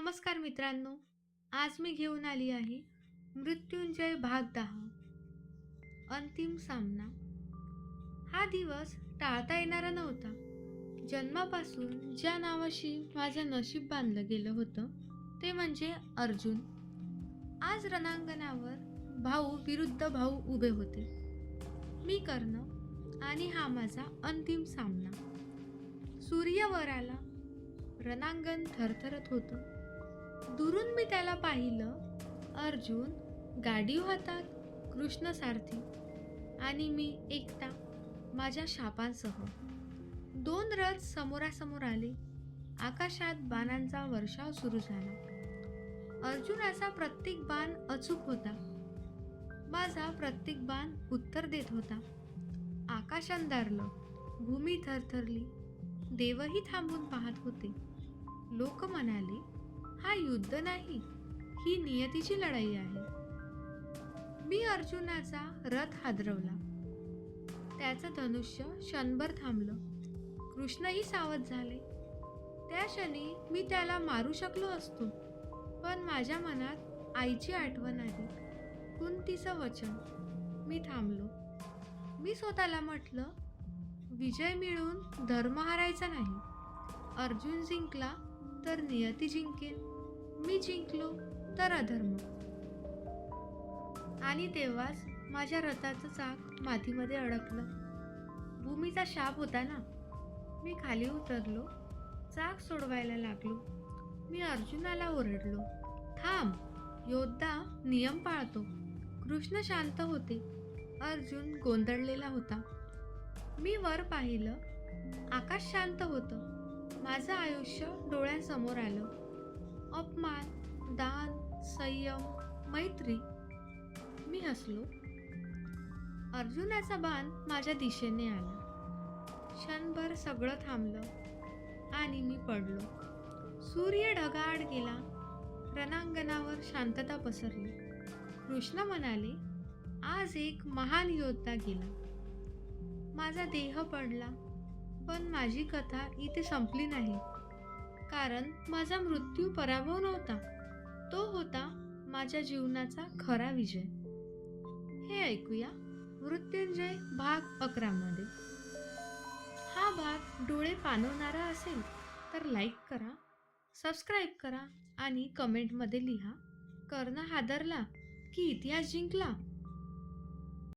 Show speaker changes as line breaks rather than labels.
नमस्कार मित्रांनो आज मी घेऊन आली आहे मृत्युंजय भाग दहा. अंतिम सामना. हा दिवस टाळता येणारा नव्हता. जन्मापासून ज्या नावाशी माझं नशीब बांधलं गेलं होतं ते म्हणजे अर्जुन. आज रणांगणावर भाऊ विरुद्ध भाऊ उभे होते. मी कर्ण आणि हा माझा अंतिम सामना. सूर्य वर आला रणांगण थरथरत होतं. दुरून मी त्याला पाहिलं अर्जुन गाडी हातात कृष्ण सारथी आणि मी एकटा माझ्या शापांसह. दोन रथ समोरासमोर आले. आकाशात बाणांचा वर्षाव सुरू झाला. अर्जुनाचा प्रत्येक बाण अचूक होता. माझा प्रत्येक बाण उत्तर देत होता. आकाश अंधारलं भूमी थरथरली. देवही थांबून पाहत होते. लोक म्हणाले हा युद्ध नाही ही नियतीची लढाई आहे. मी अर्जुनाचा रथ हादरवला. त्याचं धनुष्य क्षणभर थांबलं. कृष्णही सावध झाले. त्या क्षणी मी त्याला मारू शकलो असतो पण माझ्या मनात आईची आठवण आली. कुंतीचं वचन. मी थांबलो. मी स्वतःला म्हटलं विजय मिळून धर्म हारायचा नाही. अर्जुन जिंकला तर नियती जिंकेल मी जिंकलो तर अधर्म. आणि तेव्हाच माझ्या रथाचं चाक मातीमध्ये अडकलं. भूमीचा शाप होता ना. मी खाली उतरलो चाक सोडवायला लागलो. मी अर्जुनाला ओरडलो थांब योद्धा नियम पाळतो. कृष्ण शांत होते. अर्जुन गोंधळलेला होता. मी वर पाहिलं आकाश शांत होतं. माझं आयुष्य डोळ्यांसमोर आलं. अपमान दान संयम मैत्री. मी हसलो. अर्जुनाचा बाण माझ्या दिशेने आला. क्षणभर सगळं थांबलं आणि मी पडलो. सूर्य ढगाआड गेला. रणांगणावर शांतता पसरली. कृष्ण म्हणाले आज एक महान योद्धा गेला. माझा देह पडला पण माझी कथा इथे संपली नाही. कारण माझा मृत्यू पराभव नव्हता. तो होता माझ्या जीवनाचा खरा विजय. हे ऐकूया मृत्युंजय भाग अकरामध्ये हा भाग डोळे पानवणारा असेल तर लाईक करा सबस्क्राईब करा आणि कमेंटमध्ये लिहा कर्ण हादरला की इतिहास जिंकला.